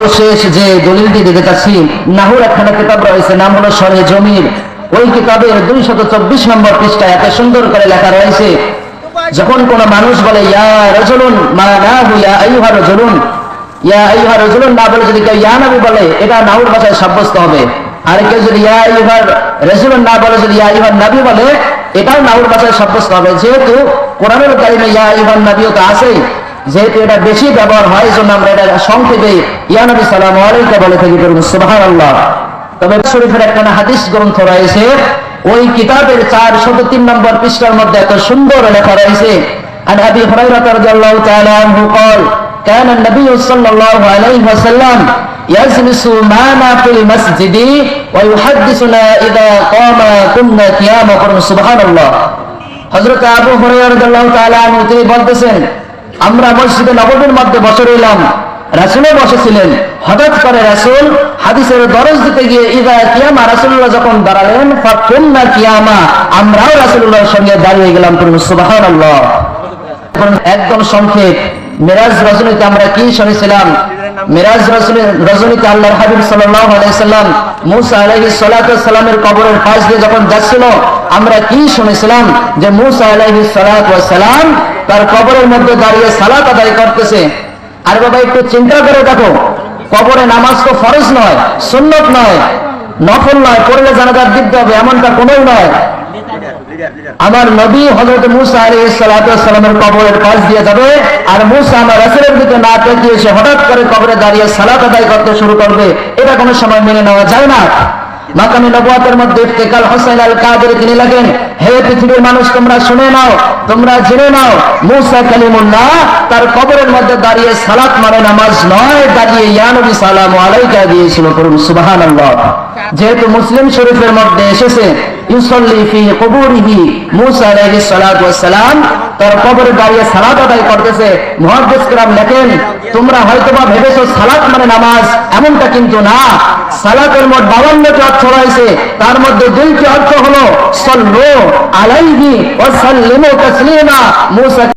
শেষ যে দলিলটি দিতে চাচ্ছি নাহুর একখানা কিতাব রয়েছে, নাম হলো সরে জমির। ওই কিতাবের দুই শত চব্বিশ নম্বর পৃষ্ঠায় এত সুন্দর করে লেখা রয়েছে, যখন কোন মানুষ বলে, ইয়া রজুলুন, মা আইহা রজুলুন। ইয়া আইহা রজুলুন, না বলে যদি কেউ ইয়া নবী বলে, এটা নাহুর ভাষায় সাব্যস্ত হবে। আর কেউ যদি ইয়া আইহার রজুলুন না বলে, যদি ইয়া আইহার নবী বলে, এটাও নাহুর ভাষায় সাব্যস্ত হবে। যেহেতু কোরআনের কারিমে ইয়া আইহার নবীও তো আছেই যেহেতু এটা বেশি ব্যবহার হয় এই জন্য আমরা এটা সংক্ষেপে ইয়ানবী সালাম আলাইকা বলে থাকি করুন সুবাহান আল্লাহ তবে শরীফের একটা হাদিস গ্রন্থ রয়েছে ওই কিতাবের চার শত তিন নম্বর পৃষ্ঠার মধ্যে এত সুন্দর লেখা রয়েছে عن ابي هريره رضي الله تعالى عنه قال كان النبي صلى الله عليه وسلم يجلس معنا في المسجد ويحدثنا اذا قام كنا قياما سبحان الله হযরত আবু হুরায়রা রাদিয়াল্লাহু তাআলা আনহু তিনি বলতেছেন আমরা মসজিদে নববীর মধ্যে বসে রইলাম। রাসুলও বসেছিলেন। হঠাৎ করে রাসুল হাদিসের দরজ দিতে গিয়ে, ইদা কিয়ামা? রাসুল্লাহ যখন দাঁড়ালেন, ফাকুন্না কিয়ামা? আমরাও রাসুল্লাহর সঙ্গে দাঁড়িয়ে গেলাম সুবাহান আল্লাহ একদম সংক্ষেপ, মেরাজ রজনীতে আমরা কি শুনেছিলাম? মেরাজ রজনীতে আল্লাহর হাবিব সাল্লাম মুসা সালাতু সালামের কবরের পাশ দিয়ে যখন যাচ্ছিল, আমরা কি শুনেছিলাম? যে মুসা সালাতু সালাম তার কবরের মধ্যে দাঁড়িয়ে সালাত আদায় করতেছে। আর বাবা, একটু চিন্তা করে দেখো, কবরে নামাজ তো ফরজ নয়, সুন্নত নয়, নফল নয়, পড়লে জানাজার দিতে হবে, এমনটা কোনোই নয়। আমার নবী হজরত মুসা আলী সালামের কবরের পাশ দিয়ে যাবে, আর মুসা আমার রাসেলের দিকে না তাকিয়ে এসে হঠাৎ করে কবরে দাঁড়িয়ে সালাত আদায় করতে শুরু করবে। এটা কোনো সময় মেনে নেওয়া যায় না। মাকামি নবুয়াতের মধ্যে ইফতেকাল হোসেন আল কাদের তিনি লাগেন হে পৃথিবীর মানুষ, তোমরা শুনে নাও, তোমরা জেনে নাও, মুসা কালিমুল্লাহ তার কবরের মধ্যে দাঁড়িয়ে সালাত মানে নামাজ নয়, দাঁড়িয়ে ইয়ানবী সালাম আলাইকা দিয়েছিল করুন সুবহানাল্লাহ। যেহেতু মুসলিম শরীফের মধ্যে এসেছে, ইউসল্লি ফি কবরিহি মুসা আলাইহিস সালাতু ওয়াস সালাম তার কবরে দাঁড়িয়ে সালাদ আদায় করতেছে। মহাদেশগ্রাম লেখেন, তোমরা হয়তো বা ভেবেছো সালাদ মানে নামাজ, এমনটা কিন্তু না। সালাদের মোট বাবান্নটি অর্থ রয়েছে। তার মধ্যে দুইটি অর্থ হলো, সল্লো আলাইহি ও সাল্লিমো তসলিমা। মুসা